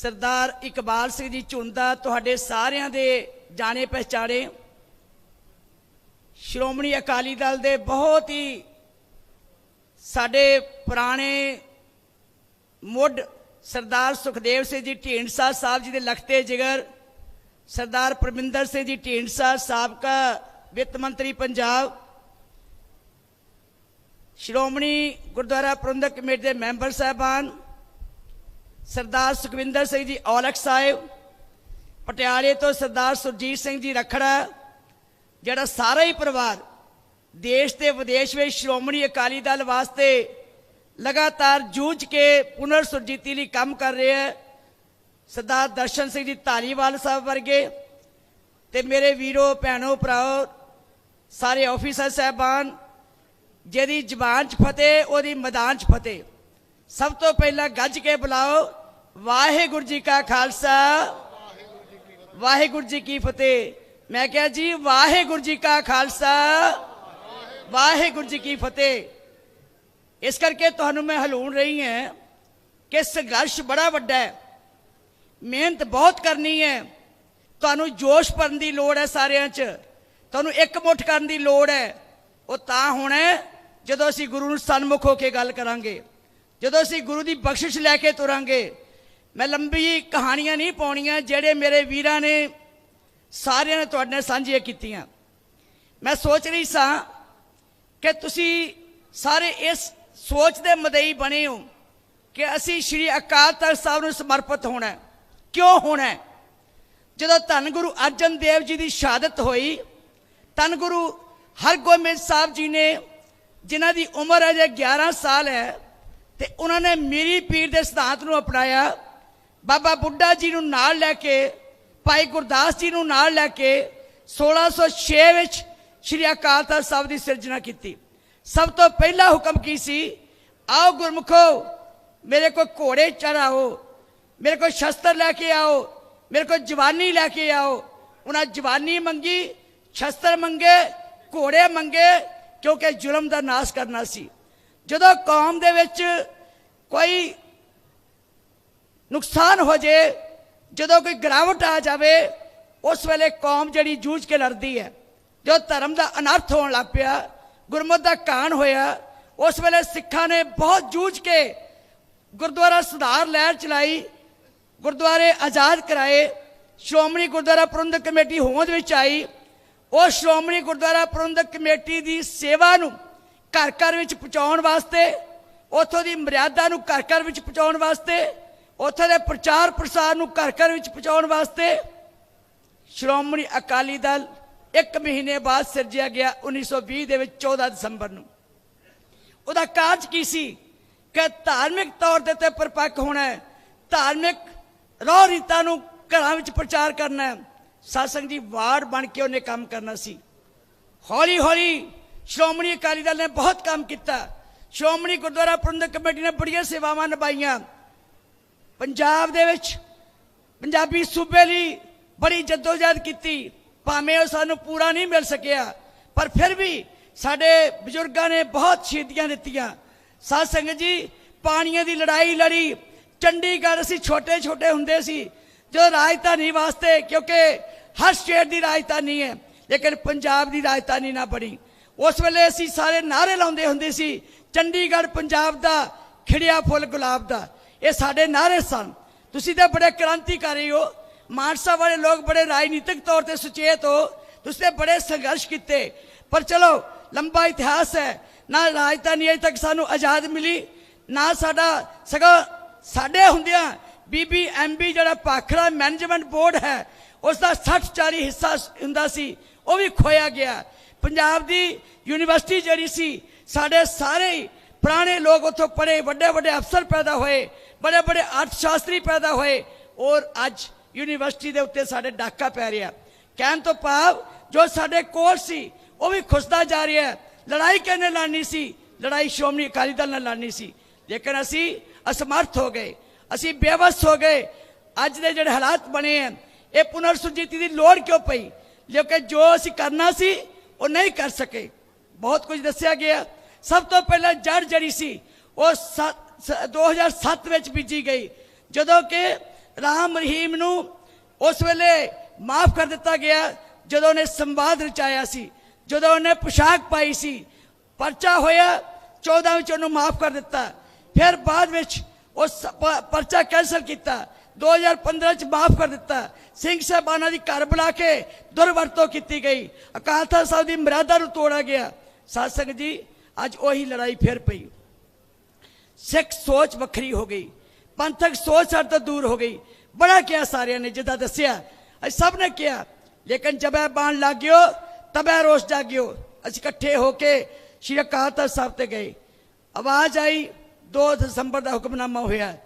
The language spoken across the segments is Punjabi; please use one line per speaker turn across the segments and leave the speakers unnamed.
ਸਰਦਾਰ ਇਕਬਾਲ ਸਿੰਘ ਜੀ ਝੁੰਦਾ ਤੁਹਾਡੇ ਸਾਰਿਆਂ ਦੇ ਜਾਣੇ ਪਹਿਚਾਣੇ। ਸ਼੍ਰੋਮਣੀ ਅਕਾਲੀ ਦਲ ਦੇ ਬਹੁਤ ਹੀ ਸਾਡੇ ਪੁਰਾਣੇ ਮੁੱਢ ਸਰਦਾਰ ਸੁਖਦੇਵ ਸਿੰਘ ਜੀ ਢੀਂਡਸਾ ਸਾਹਿਬ ਜੀ ਦੇ ਲਖਤੇ ਜਿਗਰ, ਸਰਦਾਰ ਪਰਮਿੰਦਰ ਸਿੰਘ ਜੀ ਢੀਂਡਸਾ ਸਾਬਕਾ ਵਿੱਤ ਮੰਤਰੀ ਪੰਜਾਬ, ਸ਼੍ਰੋਮਣੀ ਗੁਰਦੁਆਰਾ ਪ੍ਰਬੰਧਕ ਕਮੇਟੀ ਦੇ ਮੈਂਬਰ ਸਾਹਿਬਾਨ ਸਰਦਾਰ ਸੁਖਵਿੰਦਰ ਸਿੰਘ ਜੀ ਔਲਖ ਸਾਹਿਬ, ਪਟਿਆਲੇ ਤੋਂ ਸਰਦਾਰ ਸੁਰਜੀਤ ਸਿੰਘ ਜੀ ਰਖੜਾ, ਜਿਹੜਾ ਸਾਰਾ ਹੀ ਪਰਿਵਾਰ ਦੇਸ਼ ਤੇ ਵਿਦੇਸ਼ ਵਿੱਚ ਸ਼੍ਰੋਮਣੀ ਅਕਾਲੀ ਦਲ ਵਾਸਤੇ ਲਗਾਤਾਰ ਜੂਝ ਕੇ ਪੁਨਰ ਸੁਰਜੀਤੀ ਲਈ ਕੰਮ ਕਰ ਰਿਹਾ ਹੈ, ਸਰਦਾਰ ਦਰਸ਼ਨ ਸਿੰਘ ਜੀ ਧਾਲੀਵਾਲ ਸਾਹਿਬ ਵਰਗੇ ਤੇ ਮੇਰੇ ਵੀਰੋ, ਭੈਣੋ, ਭਰਾਓ, ਸਾਰੇ ਆਫੀਸਰ ਸਾਹਿਬਾਨ, ਜਿਹਦੀ ਜ਼ਬਾਨ 'ਚ ਫਤਿਹ, ਉਹਦੀ ਮੈਦਾਨ 'ਚ ਫਤਿਹ। ਸਭ ਤੋਂ ਪਹਿਲਾਂ ਗੱਜ ਕੇ ਬੁਲਾਓ ਵਾਹਿਗੁਰੂ ਜੀ ਕਾ ਖਾਲਸਾ। ਵਾਹਿਗੁਰੂ ਜੀ ਕੀ ਫਤਿਹ। ਮੈਂ ਕਿਹਾ ਜੀ, ਵਾਹਿਗੁਰੂ ਜੀ ਕਾ ਖਾਲਸਾ। ਵਾਹਿਗੁਰੂ ਜੀ ਕੀ ਫਤਿਹ। ਇਸ ਕਰਕੇ ਤੁਹਾਨੂੰ ਮੈਂ ਹਲੂਣ ਰਹੀ ਹਾਂ ਕਿ ਸੰਘਰਸ਼ ਬੜਾ ਵੱਡਾ ਹੈ। ਮਿਹਨਤ ਬਹੁਤ ਕਰਨੀ ਹੈ। ਤੁਹਾਨੂੰ ਜੋਸ਼ ਭਰਨ ਦੀ ਲੋੜ ਹੈ ਸਾਰਿਆਂ 'ਚ। ਤੁਹਾਨੂੰ ਇੱਕ ਮੁੱਠ ਕਰਨ ਦੀ ਲੋੜ ਹੈ। ਉਹ ਤਾਂ ਹੋਣਾ ਜਦੋਂ ਅਸੀਂ ਗੁਰੂ ਨੂੰ ਸਨਮੁਖ ਹੋ ਕੇ ਗੱਲ ਕਰਾਂਗੇ। ਜਦੋਂ ਅਸੀਂ ਗੁਰੂ ਦੀ ਬਖਸ਼ਿਸ਼ ਲੈ ਕੇ ਤੁਰਾਂਗੇ। ਮੈਂ ਲੰਬੀ ਕਹਾਣੀਆਂ ਨਹੀਂ ਪਾਉਣੀਆਂ, ਜਿਹੜੇ ਮੇਰੇ ਵੀਰਾਂ ਨੇ, ਸਾਰਿਆਂ ਨੇ ਤੁਹਾਡੇ ਨਾਲ ਸਾਂਝੀਆਂ ਕੀਤੀਆਂ। ਮੈਂ ਸੋਚ ਰਹੀ ਸਾਂ ਕਿ ਤੁਸੀਂ ਸਾਰੇ ਇਸ ਸੋਚ ਦੇ ਮਦਈ ਬਣੇ ਹੋ ਕਿ ਅਸੀਂ ਸ਼੍ਰੀ ਅਕਾਲ ਤਖਤ ਸਾਹਿਬ ਨੂੰ ਸਮਰਪਿਤ ਹੋਣਾ ਕਿਉਂ ਹੋਣਾ ਜਦੋਂ ਧੰਨ ਗੁਰੂ ਅਰਜਨ ਦੇਵ ਜੀ ਦੀ ਸ਼ਹਾਦਤ ਹੋਈ, ਧੰਨ ਗੁਰੂ ਹਰਗੋਬਿੰਦ ਸਾਹਿਬ ਜੀ ਨੇ, ਜਿਨ੍ਹਾਂ ਦੀ ਉਮਰ ਅਜੇ 11 ਸਾਲ ਹੈ, ਤੇ ਉਹਨਾਂ ਨੇ ਮੇਰੀ ਪੀਰ ਦੇ ਸਿਧਾਂਤ ਨੂੰ ਅਪਣਾਇਆ। ਬਾਬਾ ਬੁੱਢਾ ਜੀ ਨੂੰ ਨਾਲ ਲੈ ਕੇ, ਭਾਈ ਗੁਰਦਾਸ ਜੀ ਨੂੰ ਨਾਲ ਲੈ ਕੇ 1606 ਵਿੱਚ ਸ਼੍ਰੀ ਅਕਾਲ ਤਖਤ ਸਾਹਿਬ ਦੀ ਸਿਰਜਣਾ ਕੀਤੀ। ਸਭ ਤੋਂ ਪਹਿਲਾ ਹੁਕਮ ਕੀ ਸੀ? ਆਓ ਗੁਰਮੁਖੋ, ਮੇਰੇ ਕੋਲ ਘੋੜੇ ਚੜਾਓ ਮੇਰੇ ਕੋਲ ਸ਼ਸਤਰ ਲੈ ਕੇ ਆਓ, ਮੇਰੇ ਕੋਲ ਜਵਾਨੀ ਲੈ ਕੇ ਆਓ। ਉਹਨਾਂ ਜਵਾਨੀ ਮੰਗੀ, ਸ਼ਸਤਰ ਮੰਗੇ, ਘੋੜੇ ਮੰਗੇ, ਕਿਉਂਕਿ ਜ਼ੁਲਮ ਦਾ ਨਾਸ਼ ਕਰਨਾ ਸੀ। ਜਦੋਂ ਕੌਮ ਦੇ ਵਿੱਚ ਕੋਈ ਨੁਕਸਾਨ ਹੋ ਜੇ, ਜਦੋਂ ਕੋਈ ਗਿਰਾਵਟ ਆ ਜਾਵੇ, ਉਸ ਵੇਲੇ ਕੌਮ ਜਿਹੜੀ ਜੂਝ ਕੇ ਲੜਦੀ ਹੈ। ਜੋ ਧਰਮ ਦਾ ਅਨਰਥ ਹੋਣ ਲੱਗ ਪਿਆ, ਗੁਰਮਤ ਦਾ ਕਾਣ ਹੋਇਆ, ਉਸ ਵੇਲੇ ਸਿੱਖਾਂ ਨੇ ਬਹੁਤ ਜੂਝ ਕੇ ਗੁਰਦੁਆਰਾ ਸੁਧਾਰ ਲਹਿਰ ਚਲਾਈ, ਗੁਰਦੁਆਰੇ ਆਜ਼ਾਦ ਕਰਾਏ, ਸ਼੍ਰੋਮਣੀ ਗੁਰਦੁਆਰਾ ਪ੍ਰਬੰਧਕ ਕਮੇਟੀ ਹੋਂਦ ਵਿੱਚ ਆਈ। ਉਹ ਸ਼੍ਰੋਮਣੀ ਗੁਰਦੁਆਰਾ ਪ੍ਰਬੰਧਕ ਕਮੇਟੀ ਦੀ ਸੇਵਾ ਨੂੰ ਘਰ ਘਰ ਵਿੱਚ ਪਹੁੰਚਾਉਣ ਵਾਸਤੇ, ਉਥੋਂ ਦੀ ਮਰਿਆਦਾ ਨੂੰ ਘਰ ਘਰ ਵਿੱਚ ਪਹੁੰਚਾਉਣ ਵਾਸਤੇ ਉੱਥੇ ਦੇ ਪ੍ਰਚਾਰ ਪ੍ਰਸਾਰ ਨੂੰ ਘਰ ਘਰ ਵਿੱਚ ਪਹੁੰਚਾਉਣ ਵਾਸਤੇ ਸ਼੍ਰੋਮਣੀ ਅਕਾਲੀ ਦਲ ਇੱਕ ਮਹੀਨੇ ਬਾਅਦ ਸਿਰਜਿਆ ਗਿਆ 1920 ਦੇ ਵਿੱਚ 14 ਦਸੰਬਰ ਨੂੰ। ਉਹਦਾ ਕਾਰਜ ਕੀ ਸੀ? ਕਿ ਧਾਰਮਿਕ ਤੌਰ ਦੇ ਤੇ ਪਰਪੱਕ ਹੋਣਾ ਹੈ, ਧਾਰਮਿਕ ਰੋਹ ਰੀਤਾਂ ਨੂੰ ਘਰਾਂ ਵਿੱਚ ਪ੍ਰਚਾਰ ਕਰਨਾ ਹੈ। ਸਾਸੰਗ ਦੀ ਵਾਰਡ ਬਣ ਕੇ ਉਹਨੇ ਕੰਮ ਕਰਨਾ ਸੀ। ਹੌਲੀ ਹੌਲੀ ਸ਼੍ਰੋਮਣੀ ਅਕਾਲੀ ਦਲ ਨੇ ਬਹੁਤ ਕੰਮ ਕੀਤਾ। ਸ਼੍ਰੋਮਣੀ ਗੁਰਦੁਆਰਾ ਪ੍ਰਬੰਧਕ ਕਮੇਟੀ ਨੇ ਬੜੀਆਂ ਸੇਵਾਵਾਂ ਨਿਭਾਈਆਂ। ਪੰਜਾਬ ਦੇ ਵਿੱਚ ਪੰਜਾਬੀ ਸੂਬੇ ਲਈ ਬੜੀ ਜਦੋਜਹਿਦ ਕੀਤੀ। ਭਾਵੇਂ ਉਹ ਸਾਨੂੰ ਪੂਰਾ ਨਹੀਂ ਮਿਲ ਸਕਿਆ, ਪਰ ਫਿਰ ਵੀ ਸਾਡੇ ਬਜ਼ੁਰਗਾਂ ਨੇ ਬਹੁਤ ਸ਼ਹੀਦੀਆਂ ਦਿੱਤੀਆਂ। ਸਾਧ ਸੰਗਤ ਜੀ, ਪਾਣੀਆਂ ਦੀ ਲੜਾਈ ਲੜੀ, ਚੰਡੀਗੜ੍ਹ ਅਸੀਂ ਛੋਟੇ ਛੋਟੇ ਹੁੰਦੇ ਸੀ ਜੋ ਰਾਜਧਾਨੀ ਵਾਸਤੇ, ਕਿਉਂਕਿ ਹਰ ਸਟੇਟ ਦੀ ਰਾਜਧਾਨੀ ਹੈ, ਲੇਕਿਨ ਪੰਜਾਬ ਦੀ ਰਾਜਧਾਨੀ ਨਾ ਬਣੀ। ਉਸ ਵੇਲੇ ਅਸੀਂ ਸਾਰੇ ਨਾਰੇ ਲਾਉਂਦੇ ਹੁੰਦੇ ਸੀ, ਚੰਡੀਗੜ੍ਹ ਪੰਜਾਬ ਦਾ, ਖਿੜਿਆ ਫੁੱਲ ਗੁਲਾਬ ਦਾ। ਇਹ ਸਾਡੇ ਨਾਰੇ ਸਨ। ਤੁਸੀਂ ਤਾਂ ਬੜੇ ਕ੍ਰਾਂਤੀਕਾਰੀ ਹੋ। ਮਾਨਸਾ ਵਾਲੇ ਲੋਕ ਬੜੇ ਰਾਜਨੀਤਿਕ ਤੌਰ ਤੇ ਸੁਚੇਤ ਹੋ। ਤੁਸੀਂ ਤੇ ਬੜੇ ਸੰਘਰਸ਼ ਕੀਤੇ। ਪਰ ਚਲੋ, ਲੰਬਾ ਇਤਿਹਾਸ ਹੈ। ਨਾ ਰਾਜਧਾਨੀ ਅਜੇ ਤੱਕ ਸਾਨੂੰ ਆਜ਼ਾਦ ਮਿਲੀ, ਨਾ ਸਾਡਾ ਸਗੋਂ ਸਾਡੇ ਹੁੰਦਿਆਂ ਬੀਬੀਐਮਬੀ ਜਿਹੜਾ ਪਾਖੜਾ ਮੈਨੇਜਮੈਂਟ ਬੋਰਡ ਹੈ ਉਸ ਦਾ 60 40 ਹਿੱਸਾ ਹੁੰਦਾ ਸੀ, ਉਹ ਵੀ ਖੋਇਆ ਗਿਆ। ਪੰਜਾਬ ਦੀ ਯੂਨੀਵਰਸਿਟੀ ਜਿਹੜੀ ਸੀ, ਸਾਡੇ ਸਾਰੇ ਹੀ ਪੁਰਾਣੇ ਲੋਕ ਉੱਥੋਂ ਪੜ੍ਹੇ ਵੱਡੇ ਵੱਡੇ ਅਫਸਰ ਪੈਦਾ ਹੋਏ। ਬੜੇ ਬੜੇ ਅਰਥ ਸ਼ਾਸਤਰੀ ਪੈਦਾ ਹੋਏ ਔਰ ਅੱਜ ਯੂਨੀਵਰਸਿਟੀ ਦੇ ਉੱਤੇ ਸਾਡੇ ਡਾਕਾ ਪੈ ਰਿਹਾ। ਕਹਿਣ ਤੋਂ ਭਾਵ ਜੋ ਸਾਡੇ ਕੋਲ ਸੀ, ਉਹ ਵੀ ਖੁਸ਼ਦਾ ਜਾ ਰਿਹਾ ਹੈ। ਲੜਾਈ ਕਿਹਨੇ ਲੜਨੀ ਸੀ, ਲੜਾਈ ਸ਼੍ਰੋਮਣੀ ਅਕਾਲੀ ਦਲ ਨਾਲ ਲੜਨੀ ਸੀ। ਲੇਕਿਨ ਅਸੀਂ ਅਸਮਰਥ ਹੋ ਗਏ, ਅਸੀਂ ਬੇਵਸ ਹੋ ਗਏ। ਅੱਜ ਦੇ ਜਿਹੜੇ ਹਾਲਾਤ ਬਣੇ ਹਨ ਇਹ ਪੁਨਰ ਸੁਰਜੀਤੀ ਦੀ ਲੋੜ ਕਿਉਂ ਪਈ? ਕਿਉਂਕਿ ਜੋ ਅਸੀਂ ਕਰਨਾ ਸੀ, ਉਹ ਨਹੀਂ ਕਰ ਸਕੇ। ਬਹੁਤ ਕੁਝ ਦੱਸਿਆ ਗਿਆ। ਸਭ ਤੋਂ ਪਹਿਲਾਂ ਜੜ ਜੜੀ ਸੀ, ਉਹ 2007 ਵਿੱਚ ਬੀਜੀ ਗਈ। ਜਦੋਂ ਕਿ ਰਾਮ ਰਹੀਮ ਨੂੰ ਉਸ ਵੇਲੇ ਮਾਫ ਕਰ ਦਿੱਤਾ ਗਿਆ, ਜਦੋਂ ਉਹਨੇ ਸੰਵਾਦ ਰਚਾਇਆ ਸੀ, ਜਦੋਂ ਉਹਨੇ ਪੋਸ਼ਾਕ ਪਾਈ ਸੀ, ਪਰਚਾ ਹੋਇਆ 14 ਵਿੱਚ ਉਹਨੂੰ ਮਾਫ ਕਰ ਦਿੱਤਾ। ਫਿਰ ਬਾਅਦ ਵਿੱਚ ਉਸ ਪ- ਪਰਚਾ ਕੈਂਸਲ ਕੀਤਾ 2015 ਚ ਮਾਫ ਕਰ ਦਿੱਤਾ। ਸਿੰਘ ਸਾਹਿਬਾਨਾਂ ਦੀ ਘਰ ਬੁਲਾ ਕੇ ਦੁਰਵਰਤੋਂ ਕੀਤੀ ਗਈ। ਅਕਾਲ ਤਖਤ ਸਾਹਿਬ ਦੀ ਮਰਿਆਦਾ ਨੂੰ ਤੋੜਾ ਗਿਆ। ਸਾਧ ਸੰਗਤ ਜੀ, ਅੱਜ ਉਹੀ ਲੜਾਈ ਫਿਰ ਪਈ। ਸਿੱਖ ਸੋਚ ਵੱਖਰੀ ਹੋ ਗਈ, ਪੰਥਕ ਸੋਚ ਸਾਡੇ ਤੋਂ ਦੂਰ ਹੋ ਗਈ। ਬੜਾ ਕਿਹਾ ਸਾਰਿਆਂ ਨੇ, ਜਿੱਦਾਂ ਦੱਸਿਆ। ਅਸੀਂ ਸਭ ਨੇ ਕਿਹਾ, ਲੇਕਿਨ ਜਬ ਇਹ ਬਾਣ ਲੱਗਿਓ ਤਬੈ ਰੋਸ਼ ਜਾਗਿਓ। ਅਸੀਂ ਇਕੱਠੇ ਹੋ ਕੇ ਸ਼੍ਰੀ ਅਕਾਲ ਤਖਤ ਸਾਹਿਬ ਤੇ ਗਏ। ਆਵਾਜ਼ ਆਈ 2 ਦਸੰਬਰ ਦਾ ਹੁਕਮਨਾਮਾ ਹੋਇਆ।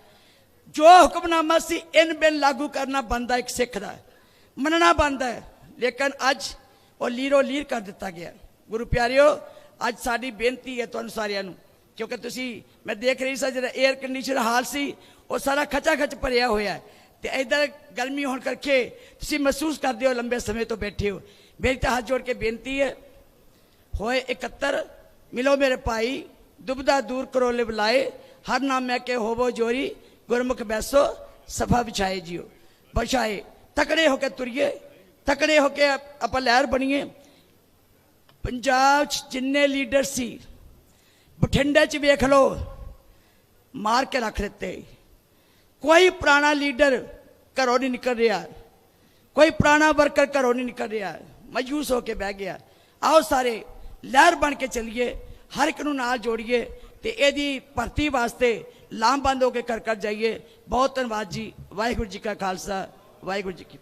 ਜੋ ਹੁਕਮਨਾਮਾ ਸੀ, ਇਨ ਬਿਨ ਲਾਗੂ ਕਰਨਾ ਬੰਦਾ ਇੱਕ ਸਿੱਖ ਦਾ। ਮੰਨਣਾ ਬੰਦਾ ਹੈ। ਲੇਕਿਨ ਅੱਜ ਉਹ ਲੀਰੋ ਲੀਰ ਕਰ ਦਿੱਤਾ ਗਿਆ। ਗੁਰੂ ਪਿਆਰਿਓ, ਅੱਜ ਸਾਡੀ ਬੇਨਤੀ ਹੈ ਤੁਹਾਨੂੰ ਸਾਰਿਆਂ ਨੂੰ ਕਿਉਂਕਿ ਤੁਸੀਂ, ਮੈਂ ਦੇਖ ਰਹੀ ਸਾਂ ਜਿਹੜਾ 에ਅਰ ਕੰਡੀਸ਼ਨ ਹਾਲ ਸੀ, ਉਹ ਸਾਰਾ ਖਚਾ ਖਚ ਭਰਿਆ ਹੋਇਆ ਹੈ। ਤੇ ਇਧਰ ਗਰਮੀ ਹੋਣ ਕਰਕੇ ਤੁਸੀਂ ਮਹਿਸੂਸ ਕਰਦੇ ਹੋ ਲੰਬੇ ਸਮੇਂ ਤੋਂ ਬੈਠੇ ਹੋ। ਮੇਰੀ ਤਾਂ ਹੱਥ ਜੋੜ ਕੇ ਬੇਨਤੀ ਹੈ, ਹੋਏ 71 ਮਿਲੋ ਮੇਰੇ ਭਾਈ ਦੁਬਦਾ ਦੂਰ ਕਰੋ ਲਿਵ ਲਾਏ, ਹਰ ਨਾਮ ਮੈਂ ਕੇ ਹੋਵੋ ਜੋਰੀ, ਗੁਰਮੁਖ ਬੈਸੋ, ਸਫਾ ਵਿਛਾਏ ਜਿਓ। ਬਛਾਏ ਤਕੜੇ ਹੋ ਕੇ ਤੁਰੀਏ, ਤਕੜੇ ਹੋ ਕੇ ਆਪਾਂ ਲਹਿਰ ਬਣੀਏ। ਪੰਜਾਬ 'ਚ ਜਿੰਨੇ ਲੀਡਰ ਸੀ ਬਠਿੰਡੇ 'ਚ ਵੇਖ ਲਓ, ਮਾਰ ਕੇ ਰੱਖ ਦਿੱਤੇ। ਕੋਈ ਪੁਰਾਣਾ ਲੀਡਰ ਘਰੋਂ ਨਹੀਂ ਨਿਕਲ ਰਿਹਾ। ਕੋਈ ਪੁਰਾਣਾ ਵਰਕਰ ਘਰੋਂ ਨਹੀਂ ਨਿਕਲ ਰਿਹਾ। ਮਾਯੂਸ ਹੋ ਕੇ ਬਹਿ ਗਿਆ। ਆਓ ਸਾਰੇ, ਲਹਿਰ ਬਣ ਕੇ ਚੱਲੀਏ, ਹਰ ਇੱਕ ਨੂੰ ਨਾਲ ਜੋੜੀਏ ਤੇ ਇਹਦੀ ਭਰਤੀ ਵਾਸਤੇ ਲਾਮਬੰਦ ਹੋ ਕੇ ਕਰ ਕਰ ਜਾਈਏ। ਬਹੁਤ ਧੰਨਵਾਦ ਜੀ। ਵਾਹਿਗੁਰੂ ਜੀ ਕਾ ਖਾਲਸਾ, ਵਾਹਿਗੁਰੂ ਜੀ ਕੀ